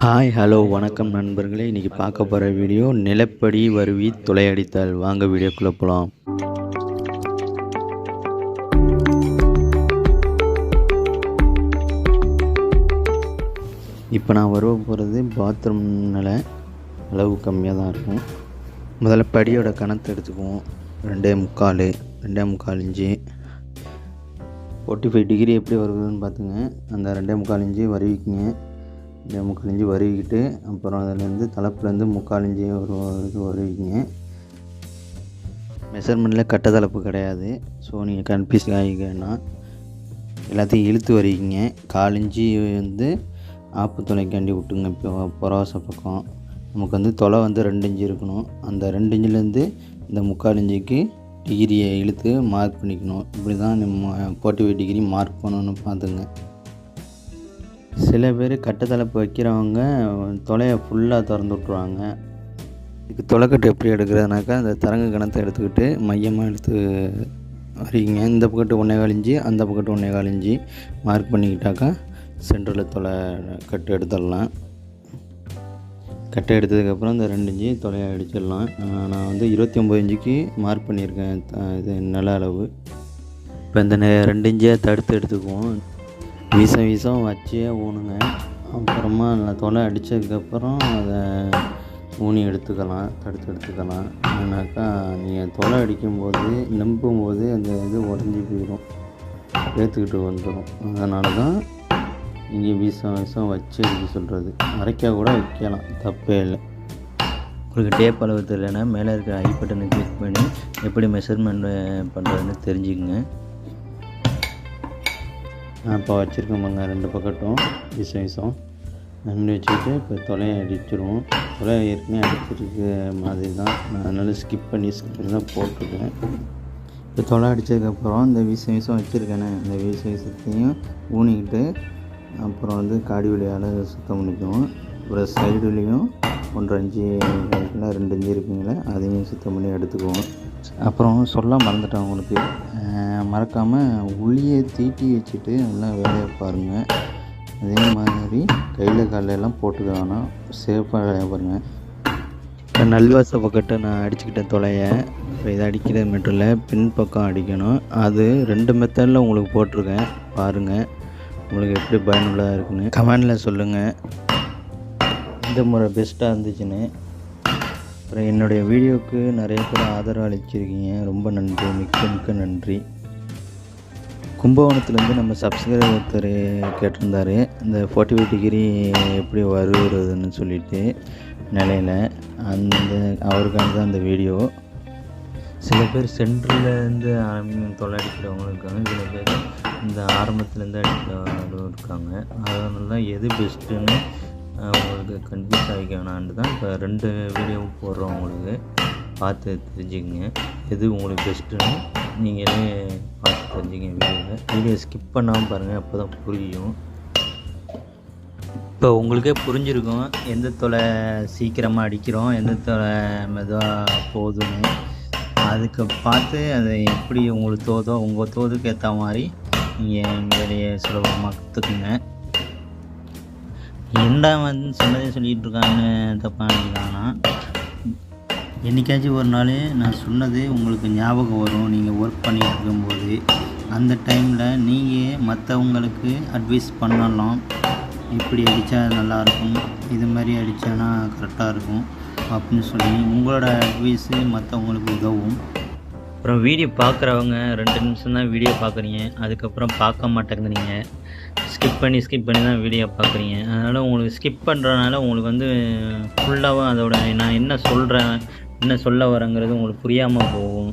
Hi hello வணக்கம் நண்பர்களே. இன்றைக்கி பார்க்க போகிற வீடியோ நிலப்படி வருவி துளையடித்தல். வாங்க வீடியோக்குள்ளே போகலாம் இப்போ நான் வருவ போகிறது பாத்ரூம் அளவு கம்மியாக தான் இருக்கும். முதல்ல படியோட கணத்தை எடுத்துக்குவோம். ரெண்டே முக்கால் ரெண்டே முக்கால் இன்ச்சு. ஃபோர்ட்டி ஃபைவ் டிகிரி எப்படி வருதுன்னு பார்த்துங்க அந்த ரெண்டே முக்கால் இன்ச்சு வருவிக்குங்க. முக்கால் இன்ச்சு அப்புறம் அதுலேருந்து தலைப்புலேருந்து முக்கால் இஞ்சி ஒரு இது வருவீங்க. மெஷர்மெண்ட்டில் கட்ட தலைப்பு கிடையாது. ஸோ நீங்கள் கன்ஃபியூஸ் ஆகிக்கன்னா எல்லாத்தையும் இழுத்து வருவீங்க. கால் இஞ்சி வந்து ஆப்பு துளைக்காண்டி விட்டுங்க. இப்போ புறவாச பக்கம். நமக்கு வந்து தொலை வந்து ரெண்டு இஞ்சி இருக்கணும். அந்த ரெண்டு இஞ்சிலேருந்து இந்த முக்கால் இஞ்சிக்கு டிகிரியை இழுத்து மார்க் பண்ணிக்கணும். இப்படி தான் நம்ம ஃபோர்ட்டி டிகிரி மார்க் பண்ணணும்னு பார்த்துங்க. சில பேர் கட்டத்தலைப்பு வைக்கிறவங்க தொலையை ஃபுல்லாக திறந்து விட்ருவாங்க இதுக்கு தொலைக்கட்டு எப்படி எடுக்கிறதுனாக்கா அந்த தரங்கு கணத்தை எடுத்துக்கிட்டு மையமாக எடுத்து வரீங்க இந்த பக்கத்து ஒன்றே காலிஞ்சி அந்த பக்கத்து ஒன்றே காலிஞ்சி மார்க் பண்ணிக்கிட்டாக்கா சென்டரில் தொலை கட்டு எடுத்துடலாம். கட்டை எடுத்ததுக்கப்புறம் இந்த ரெண்டு இஞ்சி தொலையை அடிச்சிடலாம். நான் வந்து இருபத்தி ஒம்பது இஞ்சிக்கு மார்க் பண்ணியிருக்கேன். த- இது நில அளவு. இப்போ இந்த ரெண்டு இஞ்சியை தடுத்து எடுத்துக்குவோம். வீசம் வீசம் வச்சே ஊனுங்க. அப்புறமா நல்லா தொலை அடித்ததுக்கப்புறம் அதை ஊனி எடுத்துக்கலாம் தடுத்து எடுத்துக்கலாம். ஏன்னாக்கா நீங்கள் தொலை அடிக்கும்போது நம்பும்போது அந்த இது உடஞ்சி போயிடும். ஏற்றுக்கிட்டு வந்துடும் அதனால தான் இங்கே வீசம் வீசம் வச்சு அடிக்க சொல்கிறது அரைக்கா கூட வைக்கலாம் தப்பே இல்லை. உங்களுக்கு டேப் அளவு தெரியலன்னா மேலே இருக்கிற ஐ பட்டனை கிளிக் பண்ணி எப்படி மெஷர்மெண்ட் பண்ணுறதுன்னு தெரிஞ்சுக்கங்க. இப்போ வச்சுருக்கோமாங்க ரெண்டு பக்கட்டும் விஷம் விஷம் ரெண்டு வச்சுக்கிட்டு இப்போ தொலையை அடிச்சிருவோம் தொலை ஏற்கனவே அடிச்சிருக்க மாதிரி தான் நான் அதனால் ஸ்கிப் பண்ணி ஸ்கிப் பண்ணி தான் போட்டிருக்கேன். இப்போ தொலை அடித்ததுக்கப்புறம் இந்த வீசம் விஷம் வச்சுருக்கேனே இந்த வீச வீசத்தையும் ஊனிக்கிட்டு அப்புறம் வந்து காடி வழியால் சுத்தம் பண்ணிக்குவோம். அப்புறம் சைடுலேயும் ஒன்றரை இஞ்சி இருக்குன்னா ரெண்டு இன்ச்சு இருக்குங்களே அதையும் சுத்தம் பண்ணி எடுத்துக்குவோம். அப்புறம் சொல்ல மறந்துட்டேன் உங்களுக்கு. மறக்காமல் உளியை தீட்டி வச்சுட்டு நல்லா வேலையை பாருங்கள் அதே மாதிரி கையில் காலையெல்லாம் எல்லாம் போட்டுக்க வேணாம். சேஃபாக வேலையை பாருங்கள் இப்போ நல்வாச பக்கத்தை நான் அடிச்சுக்கிட்டேன் தொலையை. இப்போ இதை அடிக்கிறது மட்டும் இல்லை பின் பக்கம் அடிக்கணும். அது ரெண்டு மெத்தடில் உங்களுக்கு போட்டிருக்கேன். பாருங்கள் உங்களுக்கு எப்படி பயனுள்ளதாக இருக்குன்னு. கமெண்டில் சொல்லுங்கள் இந்த முறை பெஸ்ட்டாக இருந்துச்சுன்னு. அப்புறம் என்னுடைய வீடியோவுக்கு நிறைய பேர் ஆதரவு அளிச்சிருக்கீங்க. ரொம்ப நன்றி. மிக்க மிக்க நன்றி. கும்பகோணத்துலேருந்து நம்ம சப்ஸ்கிரைபர் ஒருத்தர் கேட்டிருந்தாரு. இந்த ஃபார்ட்டி ஃபைவ் டிகிரி எப்படி வருகிறதுன்னு சொல்லிட்டு நிலையில் அந்த அவருக்கான தான் அந்த வீடியோ. சில பேர் சென்டரில் இருந்து தொலை அடிக்கிறவங்களும் இருக்காங்க. சில பேர் இந்த ஆரம்பத்துலேருந்து அடிக்கிறவங்களும் இருக்காங்க. அதனால தான் எது பெஸ்ட்டுன்னு உங்களுக்கு கன்ஃபியூஸ் ஆகிக்க வேணான்ட்டு தான் இப்போ ரெண்டு வீடியோவும் போடுறோம் உங்களுக்கு. பார்த்து தெரிஞ்சுக்கங்க. எது உங்களுக்கு பெஸ்ட்டுன்னு நீங்களே பார்த்து தெரிஞ்சுங்க வீடியோவில் வீடியோ ஸ்கிப் பண்ணாமல் பாருங்கள் அப்போ தான் புரியும். இப்போ உங்களுக்கே புரிஞ்சிருக்கும் எந்த தொலை சீக்கிரமாக அடிக்கிறோம் எந்த தொலை மெதுவாக போகுதுன்னு. அதுக்கு பார்த்து அதை எப்படி உங்களுக்கு தோதோ உங்கள் தோதுக்கு ஏற்ற மாதிரி நீங்கள் வேலையை சுலபமாக கற்றுக்குங்க என்ன வந்து சொன்னதே சொல்லிகிட்டு இருக்காங்கன்னு தப்பாக நினைக்கிறாங்கன்னா என்றைக்காச்சும் ஒரு நாள் நான் சொன்னது உங்களுக்கு ஞாபகம் வரும். நீங்கள் ஒர்க் பண்ணிட்டு இருக்கும்போது அந்த டைமில் நீங்கள் மற்றவங்களுக்கு அட்வைஸ் பண்ணலாம். இப்படி அடித்தா நல்லாயிருக்கும். இது மாதிரி அடித்தானா கரெக்டாக இருக்கும். அப்படின்னு சொல்லி உங்களோட அட்வைஸு மற்றவங்களுக்கு உதவும். அப்புறம் வீடியோ பார்க்குறவங்க ரெண்டு நிமிஷம் தான் வீடியோ பார்க்குறீங்க அதுக்கப்புறம் பார்க்க மாட்டேங்கிறீங்க. ஸ்கிப் பண்ணி ஸ்கிப் பண்ணி தான் வீடியோ பார்க்குறீங்க அதனால் உங்களுக்கு ஸ்கிப் பண்ணுறதுனால உங்களுக்கு வந்து ஃபுல்லாகவும் அதோட நான் என்ன சொல்கிறேன் என்ன சொல்ல வரேங்கிறது உங்களுக்கு புரியாமல் போகும்.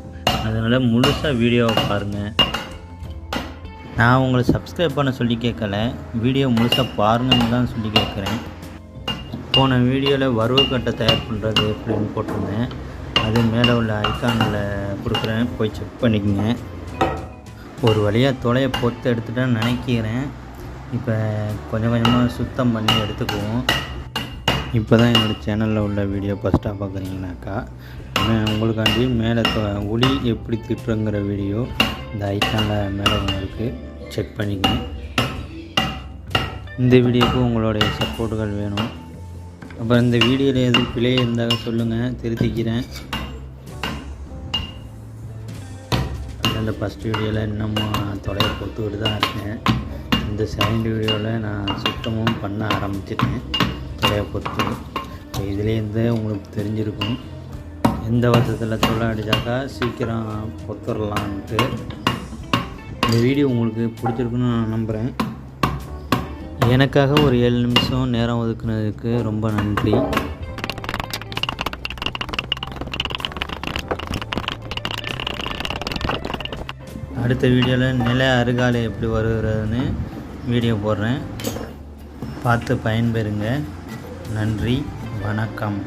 அதனால் முழுசாக வீடியோவை பாருங்கள் நான் உங்களை சப்ஸ்கிரைப் பண்ண சொல்லி கேட்கல. வீடியோ முழுசாக பாருங்கன்னு தான் சொல்லி கேட்குறேன். போன வீடியோவில் வறுவு கட்டை தயார் பண்ணுறது எப்படின்னு போட்டிருந்தேன். அது மேலே உள்ள ஐக்கானில் கொடுக்குறேன். போய் செக் பண்ணிக்கோங்க. ஒரு வழியாக தொலையை பொத்து எடுத்துட்டேன்னு நினைக்கிறேன். இப்போ கொஞ்சம் கொஞ்சமாக சுத்தம் பண்ணி எடுத்துக்குவோம். இப்போ தான் என்னோடய சேனலில் உள்ள வீடியோ ஃபஸ்ட்டாக பார்க்குறீங்கனாக்கா நான் உங்களுக்காண்டி மேலே ஒளி எப்படி திட்டுறங்கிற வீடியோ இந்த ஐக்கானில் மேலே ஒன்று இருக்குது செக் பண்ணிக்கோங்க. இந்த வீடியோக்கும் உங்களுடைய சப்போர்ட்டுகள் வேணும். அப்புறம் இந்த வீடியோவில் எதுவும் பிழை இருந்தால் சொல்லுங்கள் திருத்திக்கிறேன். இந்த ஃபஸ்ட் வீடியோவில் இன்னமும் தொலையை போட்டுக்கிட்டு தான் இருக்கேன். இந்த செகண்ட் வீடியோவில் நான் சுத்தமும் பண்ண ஆரம்பிச்சிட்டேன். தொலையை பொறுத்து இப்போ இதுலேருந்து உங்களுக்கு தெரிஞ்சிருக்கும். எந்த வருஷத்தில் தொலை அடித்தாக்கா சீக்கிரம் பொத்துடலான்ட்டு இந்த வீடியோ உங்களுக்கு பிடிச்சிருக்குன்னு நான் நம்புகிறேன் எனக்காக ஒரு ஏழு நிமிஷம் நேரம் ஒதுக்குனதுக்கு ரொம்ப நன்றி. அடுத்த வீடியோவில் நில அருகாலை எப்படி வருகிறதுன்னு வீடியோ போடுறேன். பார்த்து பயன்பெறுங்க. நன்றி. வணக்கம்.